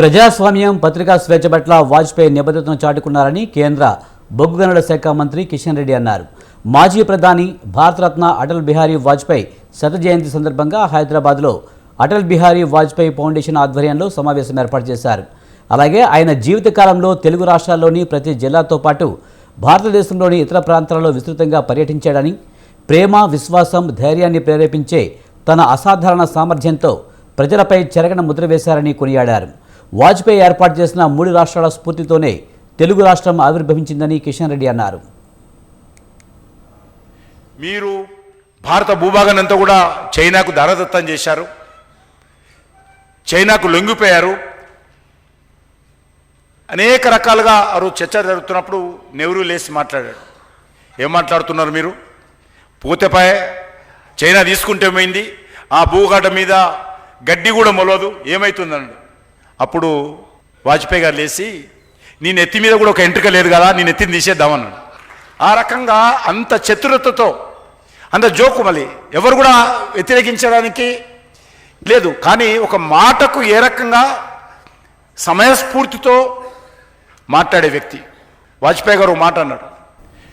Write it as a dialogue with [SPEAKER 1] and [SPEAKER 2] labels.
[SPEAKER 1] ప్రజాస్వామ్యం పత్రికా స్వేచ్ఛ పట్ల వాజ్పేయి నిబద్ధతను చాటుకున్నారని కేంద్ర బొగ్గు గనుల శాఖ మంత్రి కిషన్ రెడ్డి అన్నారు. మాజీ ప్రధాని భారతరత్న అటల్ బిహారీ వాజ్పేయి శత జయంతి సందర్భంగా హైదరాబాద్లో అటల్ బిహారీ వాజ్పేయి ఫౌండేషన్ ఆధ్వర్యంలో సమావేశం ఏర్పాటు చేశారు. అలాగే ఆయన జీవితకాలంలో తెలుగు రాష్ట్రాల్లోని ప్రతి జిల్లాతో పాటు భారతదేశంలోని ఇతర ప్రాంతాలలో విస్తృతంగా పర్యటించాడని ప్రేమ విశ్వాసం ధైర్యాన్ని ప్రేరేపించే తన అసాధారణ సామర్థ్యంతో ప్రజలపై చెరగన ముద్ర వేశారని కొనియాడారు. వాజ్పేయి ఏర్పాటు చేసిన మూడు రాష్ట్రాల స్ఫూర్తితోనే తెలుగు రాష్ట్రం ఆవిర్భవించిందని కిషన్ రెడ్డి అన్నారు.
[SPEAKER 2] మీరు భారత భూభాగాన్ని అంతా కూడా చైనాకు దారదత్తం చేశారు. చైనాకు లొంగిపోయారు. అనేక రకాలుగా ఆ రోజు చర్చ జరుగుతున్నప్పుడు నెహ్రూ లేచి మాట్లాడాడు. ఏం మాట్లాడుతున్నారు మీరు? పోతేపాయ చైనా తీసుకుంటే పోయింది ఆ భూగడ్డ మీద గడ్డి కూడా మొలవదు. ఏమవుతుందండి అప్పుడు వాజ్పేయి గారు లేచి నీ నెత్తి మీద కూడా ఒక ఎంట్రిక లేదు కదా నీ నెత్తిని తీసేద్దామన్నాడు. ఆ రకంగా అంత చతురతతో అంత జోకు మళ్ళీ ఎవరు కూడా వ్యతిరేకించడానికి లేదు. కానీ ఒక మాటకు ఏ రకంగా సమయస్ఫూర్తితో మాట్లాడే వ్యక్తి. వాజ్పేయి గారు మాట అన్నాడు.